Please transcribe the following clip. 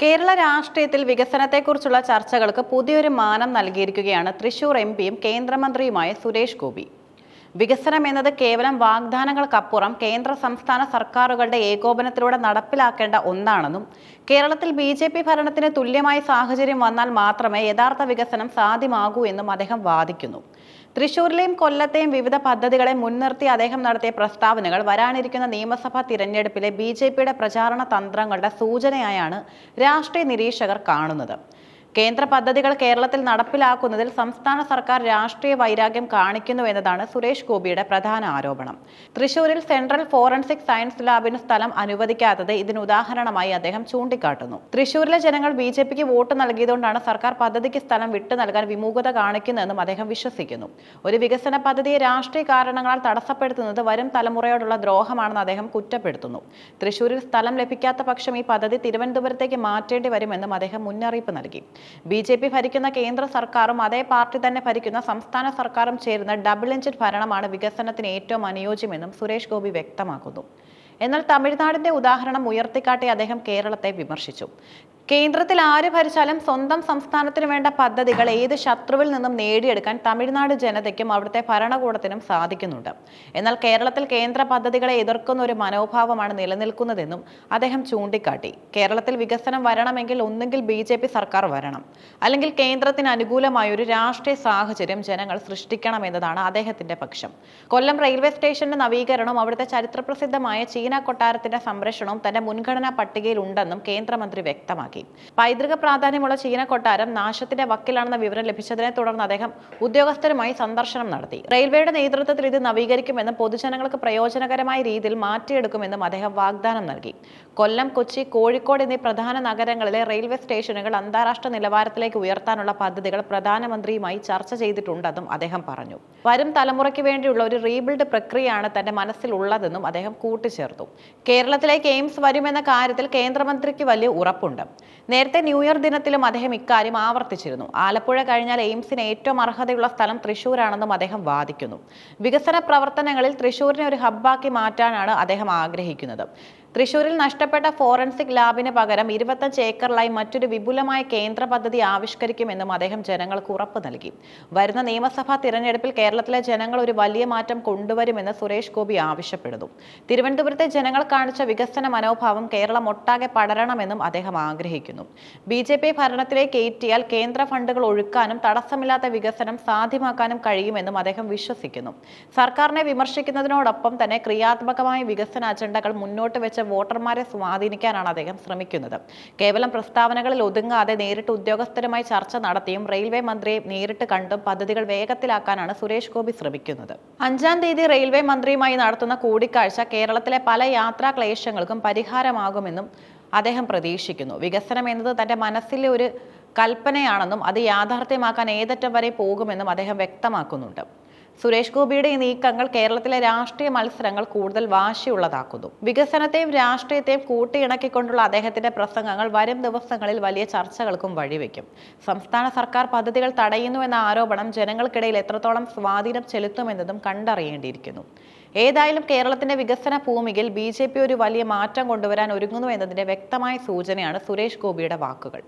കേരള രാഷ്ട്രീയത്തിൽ വികസനത്തെക്കുറിച്ചുള്ള ചർച്ചകൾക്ക് പുതിയൊരു മാനം നൽകിയിരിക്കുകയാണ് തൃശൂർ എം പിയും കേന്ദ്രമന്ത്രിയുമായ സുരേഷ് ഗോപി. വികസനം എന്നത് കേവലം വാഗ്ദാനങ്ങൾക്കപ്പുറം കേന്ദ്ര സംസ്ഥാന സർക്കാരുകളുടെ ഏകോപനത്തിലൂടെ നടപ്പിലാക്കേണ്ട ഒന്നാണെന്നും കേരളത്തിൽ ബി ജെ പി ഭരണത്തിന് തുല്യമായ സാഹചര്യം വന്നാൽ മാത്രമേ യഥാർത്ഥ വികസനം സാധ്യമാകൂ എന്നും അദ്ദേഹം വാദിക്കുന്നു. തൃശൂരിലെയും കൊല്ലത്തെയും വിവിധ പദ്ധതികളെ മുൻനിർത്തി അദ്ദേഹം നടത്തിയ പ്രസ്താവനകൾ വരാനിരിക്കുന്ന നിയമസഭാ തിരഞ്ഞെടുപ്പിലെ ബി ജെ പിയുടെ പ്രചാരണ തന്ത്രങ്ങളുടെ സൂചനയായാണ് രാഷ്ട്രീയ നിരീക്ഷകർ കാണുന്നത്. കേന്ദ്ര പദ്ധതികൾ കേരളത്തിൽ നടപ്പിലാക്കുന്നതിൽ സംസ്ഥാന സർക്കാർ രാഷ്ട്രീയ വൈരാഗ്യം കാണിക്കുന്നു എന്നതാണ് സുരേഷ് ഗോപിയുടെ പ്രധാന ആരോപണം. തൃശൂരിൽ സെൻട്രൽ ഫോറൻസിക് സയൻസ് ലാബിന് സ്ഥലം അനുവദിക്കാത്തത് ഇതിന് ഉദാഹരണമായി അദ്ദേഹം ചൂണ്ടിക്കാട്ടുന്നു. തൃശൂരിലെ ജനങ്ങൾ ബി ജെ പിക്ക് വോട്ട് നൽകിയതുകൊണ്ടാണ് സർക്കാർ പദ്ധതിക്ക് സ്ഥലം വിട്ടു നൽകാൻ വിമുഖത കാണിക്കുന്നതെന്നും അദ്ദേഹം വിശ്വസിക്കുന്നു. ഒരു വികസന പദ്ധതിയെ രാഷ്ട്രീയ കാരണങ്ങളാൽ തടസ്സപ്പെടുത്തുന്നത് വരും തലമുറയോടുള്ള ദ്രോഹമാണെന്ന് അദ്ദേഹം കുറ്റപ്പെടുത്തുന്നു. തൃശൂരിൽ സ്ഥലം ലഭിക്കാത്ത പക്ഷം ഈ പദ്ധതി തിരുവനന്തപുരത്തേക്ക് മാറ്റേണ്ടി വരുമെന്നും അദ്ദേഹം മുന്നറിയിപ്പ് നൽകി. ബി ജെ പി ഭരിക്കുന്ന കേന്ദ്ര സർക്കാരും അതേ പാർട്ടി തന്നെ ഭരിക്കുന്ന സംസ്ഥാന സർക്കാരും ചേരുന്ന ഡബിൾ എഞ്ചിൻ ഭരണമാണ് വികസനത്തിന് ഏറ്റവും അനുയോജ്യമെന്നും സുരേഷ് ഗോപി വ്യക്തമാക്കുന്നു. എന്നാൽ തമിഴ്നാടിന്റെ ഉദാഹരണം ഉയർത്തിക്കാട്ടി അദ്ദേഹം കേരളത്തെ വിമർശിച്ചു. കേന്ദ്രത്തിൽ ആര് ഭരിച്ചാലും സ്വന്തം സംസ്ഥാനത്തിന് വേണ്ട പദ്ധതികൾ ഏത് ശത്രുവിൽ നിന്നും നേടിയെടുക്കാൻ തമിഴ്നാട് ജനതയ്ക്കും അവിടുത്തെ ഭരണകൂടത്തിനും സാധിക്കുന്നുണ്ട്. എന്നാൽ കേരളത്തിൽ കേന്ദ്ര പദ്ധതികളെ എതിർക്കുന്ന ഒരു മനോഭാവമാണ് നിലനിൽക്കുന്നതെന്നും അദ്ദേഹം ചൂണ്ടിക്കാട്ടി. കേരളത്തിൽ വികസനം വരണമെങ്കിൽ ഒന്നുകിൽ ബി സർക്കാർ വരണം. അല്ലെങ്കിൽ കേന്ദ്രത്തിന് അനുകൂലമായ ഒരു രാഷ്ട്രീയ സാഹചര്യം ജനങ്ങൾ സൃഷ്ടിക്കണം സൃഷ്ടിക്കണമെന്നതാണ് അദ്ദേഹത്തിന്റെ പക്ഷം. കൊല്ലം റെയിൽവേ സ്റ്റേഷന്റെ നവീകരണവും അവിടുത്തെ ചരിത്രപ്രസിദ്ധമായ ചീന കൊട്ടാരത്തിന്റെ സംരക്ഷണവും തന്റെ മുൻഗണനാ പട്ടികയിലുണ്ടെന്നും കേന്ദ്രമന്ത്രി വ്യക്തമാക്കി പൈതൃക പ്രാധാന്യമുള്ള ചീന കൊട്ടാരം നാശത്തിന്റെ വക്കിലാണെന്ന വിവരം ലഭിച്ചതിനെ തുടർന്ന് അദ്ദേഹം ഉദ്യോഗസ്ഥരുമായി സന്ദർശനം നടത്തി. റെയിൽവേയുടെ നേതൃത്വത്തിൽ ഇത് നവീകരിക്കുമെന്നും പൊതുജനങ്ങൾക്ക് പ്രയോജനകരമായ രീതിയിൽ മാറ്റിയെടുക്കുമെന്നും അദ്ദേഹം വാഗ്ദാനം നൽകി. കൊല്ലം കൊച്ചി കോഴിക്കോട് എന്നീ പ്രധാന നഗരങ്ങളിലെ റെയിൽവേ സ്റ്റേഷനുകൾ അന്താരാഷ്ട്ര നിലവാരത്തിലേക്ക് ഉയർത്താനുള്ള പദ്ധതികൾ പ്രധാനമന്ത്രിയുമായി ചർച്ച ചെയ്തിട്ടുണ്ടെന്നും അദ്ദേഹം പറഞ്ഞു. വരും തലമുറയ്ക്ക് വേണ്ടിയുള്ള ഒരു റീബിൽഡ് പ്രക്രിയയാണ് തന്റെ മനസ്സിലുള്ളതെന്നും അദ്ദേഹം കൂട്ടിച്ചേർത്തു. കേരളത്തിലേക്ക് എയിംസ് വരുമെന്ന കാര്യത്തിൽ കേന്ദ്രമന്ത്രിക്ക് വലിയ ഉറപ്പുണ്ട്. നേരത്തെ ന്യൂ ഇയർ ദിനത്തിലും അദ്ദേഹം ഇക്കാര്യം ആവർത്തിച്ചിരുന്നു. ആലപ്പുഴ കഴിഞ്ഞാൽ എയിംസിന് ഏറ്റവും അർഹതയുള്ള സ്ഥലം തൃശൂരാണെന്നും അദ്ദേഹം വാദിക്കുന്നു. വികസന പ്രവർത്തനങ്ങളിൽ തൃശൂരിനെ ഒരു ഹബ്ബാക്കി മാറ്റാനാണ് അദ്ദേഹം ആഗ്രഹിക്കുന്നത്. തൃശൂരിൽ നഷ്ടപ്പെട്ട ഫോറൻസിക് ലാബിന് പകരം ഇരുപത്തഞ്ച് ഏക്കറിലായി മറ്റൊരു വിപുലമായ കേന്ദ്ര പദ്ധതി ആവിഷ്കരിക്കുമെന്നും അദ്ദേഹം ജനങ്ങൾക്ക് ഉറപ്പ് നൽകി. വരുന്ന നിയമസഭാ തിരഞ്ഞെടുപ്പിൽ കേരളത്തിലെ ജനങ്ങൾ ഒരു വലിയ മാറ്റം കൊണ്ടുവരുമെന്ന് സുരേഷ് ഗോപി ആവശ്യപ്പെടുന്നു. തിരുവനന്തപുരത്തെ ജനങ്ങൾ കാണിച്ച വികസന മനോഭാവം കേരളം ഒട്ടാകെ പടരണമെന്നും അദ്ദേഹം ആഗ്രഹിക്കുന്നു. ബി ജെ പി ഭരണത്തിലേക്ക് ഏറ്റിയാൽ കേന്ദ്ര ഫണ്ടുകൾ ഒഴുക്കാനും തടസ്സമില്ലാത്ത വികസനം സാധ്യമാക്കാനും കഴിയുമെന്നും അദ്ദേഹം വിശ്വസിക്കുന്നു. സർക്കാരിനെ വിമർശിക്കുന്നതിനോടൊപ്പം തന്നെ ക്രിയാത്മകമായ വികസന അജണ്ടകൾ മുന്നോട്ട് വെച്ച വോട്ടർമാരെ സ്വാധീനിക്കാനാണ് അദ്ദേഹം ശ്രമിക്കുന്നത്. കേവലം പ്രസ്താവനകളിൽ ഒതുങ്ങാതെ നേരിട്ട് ഉദ്യോഗസ്ഥരുമായി ചർച്ച നടത്തിയും റെയിൽവേ മന്ത്രിയെ നേരിട്ട് കണ്ടും പദ്ധതികൾ വേഗത്തിലാക്കാനാണ് സുരേഷ് ഗോപി ശ്രമിക്കുന്നത്. അഞ്ചാം തീയതി റെയിൽവേ മന്ത്രിയുമായി നടത്തുന്ന കൂടിക്കാഴ്ച കേരളത്തിലെ പല യാത്രാ ക്ലേശങ്ങൾക്കും പരിഹാരമാകുമെന്നും അദ്ദേഹം പ്രതീക്ഷിക്കുന്നു. വികസനം എന്നത് തന്റെ മനസ്സിലെ ഒരു കൽപ്പനയാണെന്നും അത് യാഥാർത്ഥ്യമാക്കാൻ ഏതറ്റം വരെ പോകുമെന്നും അദ്ദേഹം വ്യക്തമാക്കുന്നുണ്ട്. സുരേഷ് ഗോപിയുടെ ഈ നീക്കങ്ങൾ കേരളത്തിലെ രാഷ്ട്രീയ മത്സരങ്ങൾ കൂടുതൽ വാശിയുള്ളതാക്കുന്നു. വികസനത്തെയും രാഷ്ട്രീയത്തെയും കൂട്ടിയിണക്കിക്കൊണ്ടുള്ള അദ്ദേഹത്തിന്റെ പ്രസംഗങ്ങൾ വരും ദിവസങ്ങളിൽ വലിയ ചർച്ചകൾക്കും വഴിവെക്കും. സംസ്ഥാന സർക്കാർ പദ്ധതികൾ തടയുന്നു എന്ന ആരോപണം ജനങ്ങൾക്കിടയിൽ എത്രത്തോളം സ്വാധീനം ചെലുത്തുമെന്നതും കണ്ടറിയേണ്ടിയിരിക്കുന്നു. ഏതായാലും കേരളത്തിന്റെ വികസന ഭൂമിയിൽ ബി ഒരു വലിയ മാറ്റം കൊണ്ടുവരാൻ ഒരുങ്ങുന്നു എന്നതിന്റെ വ്യക്തമായ സൂചനയാണ് സുരേഷ് ഗോപിയുടെ വാക്കുകൾ.